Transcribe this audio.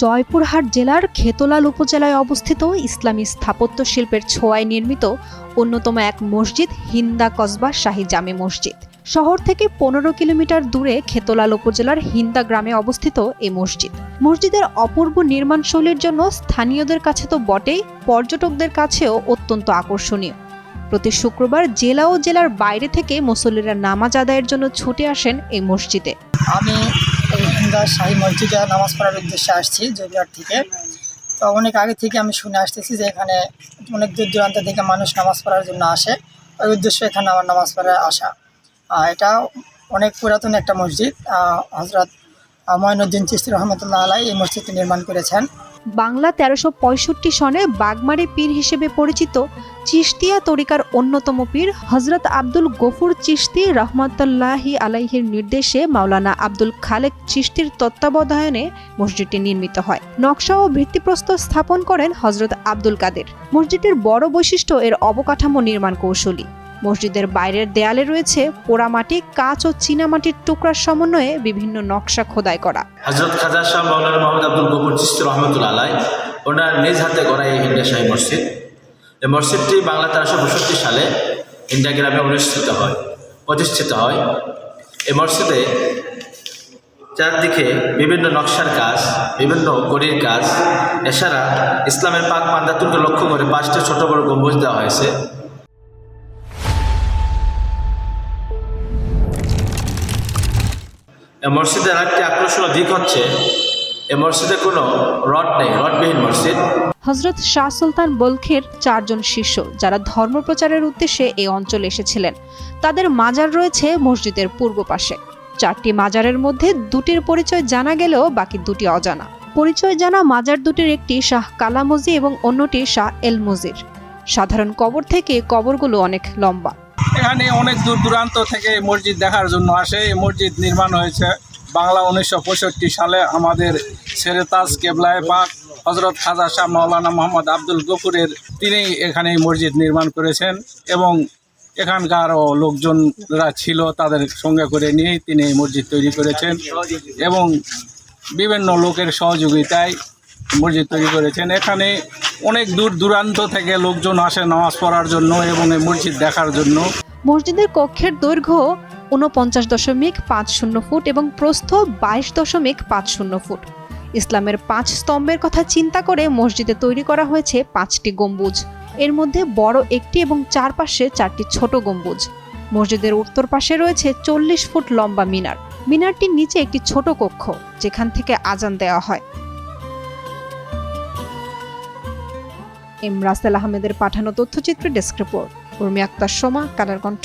জয়পুরহাট জেলার খেতলাল উপজেলায় অবস্থিত ইসলামী স্থাপত্য শিল্পের ছোঁয়ায় নির্মিত অন্যতম এক মসজিদ হিন্দা কসবা শাহী জামে মসজিদ। শহর থেকে পনেরো কিলোমিটার দূরে খেতলাল উপজেলার হিন্দা গ্রামে অবস্থিত এই মসজিদ। মসজিদের অপূর্ব নির্মাণশৈলীর জন্য স্থানীয়দের কাছে তো বটেই, পর্যটকদের কাছেও অত্যন্ত আকর্ষণীয়। প্রতি শুক্রবার জেলা ও জেলার বাইরে থেকে মুসল্লিরা নামাজ আদায়ের জন্য ছুটে আসেন এই মসজিদে। আমি এই শাহি মসজিদে নামাজ পড়ার উদ্দেশ্যে আসছি জয়বিহাট থেকে। তো অনেক আগে থেকে আমি শুনে আসতেছি যে এখানে অনেক দূর দূরান্ত থেকে মানুষ নামাজ পড়ার জন্য আসে। ওই উদ্দেশ্যে এখানে আমার নামাজ পড়ার আসা এটা অনেক পুরাতন একটা মসজিদ। হজরত ময়নুদ্দিন চিস্তি রহমতুল্লাহ আলাই এই মসজিদটি নির্মাণ করেছেন। বাংলা তেরোশো পঁয়ষট্টি সনে বাগমারি পীর হিসেবে পরিচিত চিশতিয়া তরিকার অন্যতম পীর হজরত আব্দুল গফুর চিশতি রহমতুল্লাহি আলাইহির নির্দেশে মাওলানা আব্দুল খালেক চিশতির তত্ত্বাবধায়নে মসজিদটি নির্মিত হয়। নকশা ও ভিত্তিপ্রস্তর স্থাপন করেন হজরত আব্দুল কাদের। মসজিদটির বড় বৈশিষ্ট্য এর অবকাঠামো নির্মাণ কৌশলী। মসজিদের বাইরের দেয়ালে রয়েছে পোড়ামাটি কাঁচ ও চীনামাটির টুকরার সমন্বয়ে বিভিন্ন নকশা খোদাই করা। হজরত খাজা শাহ মৌলানা মোহাম্মদ আব্দুল গফুর চিস্তি রহমতুল্লা ওনার নিজ হাতে গড়া এই ইন্ডিয়া শাহী মসজিদ। এই মসজিদটি বাংলা তেরোশো পঁয়ষট্টি সালে ইন্ডিয়া গ্রামে অনুষ্ঠিত হয়, প্রতিষ্ঠিত হয়। এই মসজিদে চারদিকে বিভিন্ন নকশার কাজ, বিভিন্ন গড়ির কাজ, এছাড়া ইসলামের পাক পান্ডাতুনকে লক্ষ্য করে পাঁচটি ছোট বড় গম্বুজ দেওয়া হয়েছে। মসজিদের আরেকটি আকর্ষণীয় দিক হচ্ছে এই মসজিদে কোনো রড নেই, রডবিহীন মসজিদ। হজরত শাহ সুলতান বলখের চারজন শিষ্য যারা ধর্মপ্রচারের উদ্দেশ্যে এই অঞ্চলে এসেছিলেন, তাদের মাজার রয়েছে মসজিদের পূর্ব পাশে। চারটি মাজারের মধ্যে দুটির পরিচয় জানা গেলেও বাকি দুটি অজানা। পরিচয় জানা মাজার দুটির একটি শাহ কালামজি এবং অন্যটি শাহ এলমজির। সাধারণ কবর থেকে কবরগুলো অনেক লম্বা। এখানে অনেক দূর দূরান্ত থেকে মসজিদ দেখার জন্য আসে। এই মসজিদ নির্মাণ হয়েছে বাংলা উনিশশো পঁয়ষট্টি সালে আমাদের সেরেতাজ কেবলায় পাক হজরত খাজা শাহ মাওলানা মোহাম্মদ আব্দুল গফুরের তিনি এখানে মসজিদ নির্মাণ করেছেন এবং এখানকারও লোকজনরা ছিল তাদের সঙ্গে করে নিয়েই তিনি এই মসজিদ তৈরি করেছেন এবং বিভিন্ন লোকের সহযোগিতায় মসজিদ তৈরি করেছেন। এখানে অনেক দূর দূরান্ত থেকে লোকজন আসে নামাজ পড়ার জন্য এবং এই মসজিদ দেখার জন্য। মসজিদের কক্ষের দৈর্ঘ্য উনপঞ্চাশ দশমিক পাঁচ শূন্য ফুট এবং প্রস্থ বাইশ দশমিক পাঁচ শূন্য ফুট। ইসলামের পাঁচ স্তম্ভের কথা চিন্তা করে মসজিদে তৈরি করা হয়েছে পাঁচটি গম্বুজ। এর মধ্যে বড় একটি এবং চারপাশে চারটি ছোট গম্বুজ। মসজিদের উত্তর পাশে রয়েছে চল্লিশ ফুট লম্বা মিনার। মিনারটির নিচে একটি ছোট কক্ষ, যেখান থেকে আজান দেওয়া হয়। এম রাসেল আহমেদের পাঠানো তথ্যচিত্র desk report. Urmi Akter Soma colour কণ্ঠ